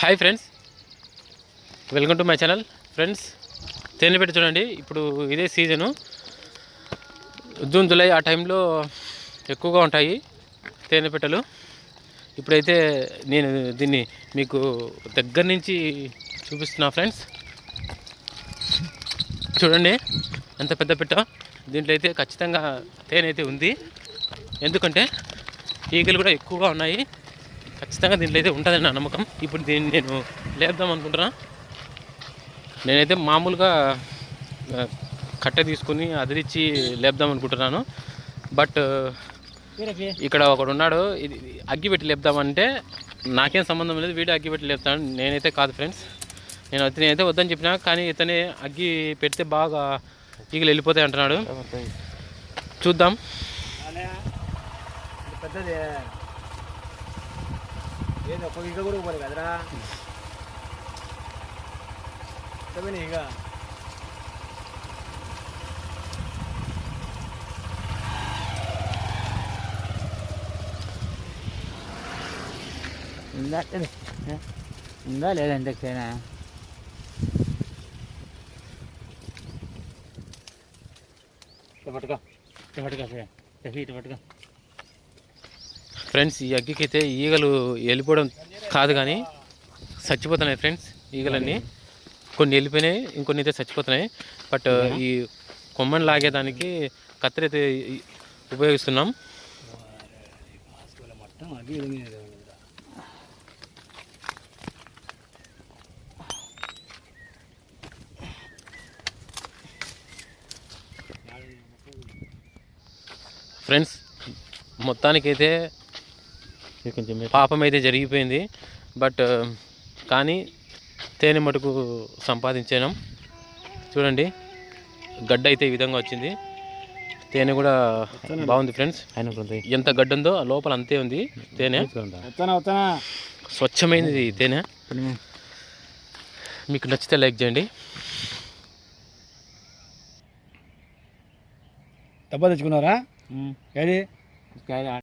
Hi friends welcome to my channel friends తేనెపెట్టి చూడండి. ఇప్పుడు ఇదే సీజను జూన్ జూలై ఆ టైంలో ఎక్కువగా ఉంటాయి తేనెపెట్టలు ఇప్పుడైతే నేను దీన్ని మీకు దగ్గర నుంచి చూపిస్తున్నా ఫ్రెండ్స్ చూడండి. ఎంత పెద్ద పెట్ట. దీంట్లో అయితే ఖచ్చితంగా తేనె అయితే ఉంది. ఎందుకంటే ఈగలు కూడా ఎక్కువగా ఉన్నాయి. ఖచ్చితంగా దీంట్లో అయితే ఉంటుందని నా నమ్మకం. ఇప్పుడు దీన్ని నేను లేపుదాం అనుకుంటున్నా. నేనైతే మామూలుగా కట్టె తీసుకుని అదిరిచ్చి లేపుదాం అనుకుంటున్నాను. బట్ ఇక్కడ ఒకడు ఉన్నాడు ఇది అగ్గి పెట్టి లేపుదామంటే నాకేం సంబంధం లేదు వీడియో అగ్గి పెట్టి లేపుతాను నేనైతే కాదు ఫ్రెండ్స్. నేను అయితే నేనైతే వద్దని చెప్పినా కానీ ఇతనే అగ్గి పెడితే బాగా ఈగలు వెళ్ళిపోతాయి అంటున్నాడు. చూద్దాం. పెద్దది. ఏంది ఒక్క ఈగ కూడా పోలే కదరా పెద్దమైన ఈగ ఉందా ఉందా లేదా ఇంతకైనా పట్టుకో పట్టుకో ఇటు పట్టుకో ఫ్రెండ్స్ ఈ అగ్గికి అయితే ఈగలు వెళ్ళిపోవడం కాదు కానీ చచ్చిపోతున్నాయి ఫ్రెండ్స్ ఈగలన్నీ. కొన్ని వెళ్ళిపోయినాయి ఇంకొన్ని అయితే చచ్చిపోతున్నాయి. బట్ ఈ కొమ్మని లాగేదానికి కత్తెర అయితే ఉపయోగిస్తున్నాం. ఫ్రెండ్స్ మొత్తానికైతే పాపం అయితే జరిగిపోయింది. బట్ కానీ తేనె మటుకు సంపాదించాను. చూడండి గడ్డ అయితే ఈ విధంగా వచ్చింది. తేనె కూడా బాగుంది ఫ్రెండ్స్. ఎంత గడ్డ ఉందో లోపల అంతే ఉంది తేనె. స్వచ్ఛమైనది తేనె. మీకు నచ్చితే లైక్ చేయండి. డబ్బా తెచ్చుకున్నారా? ఏది?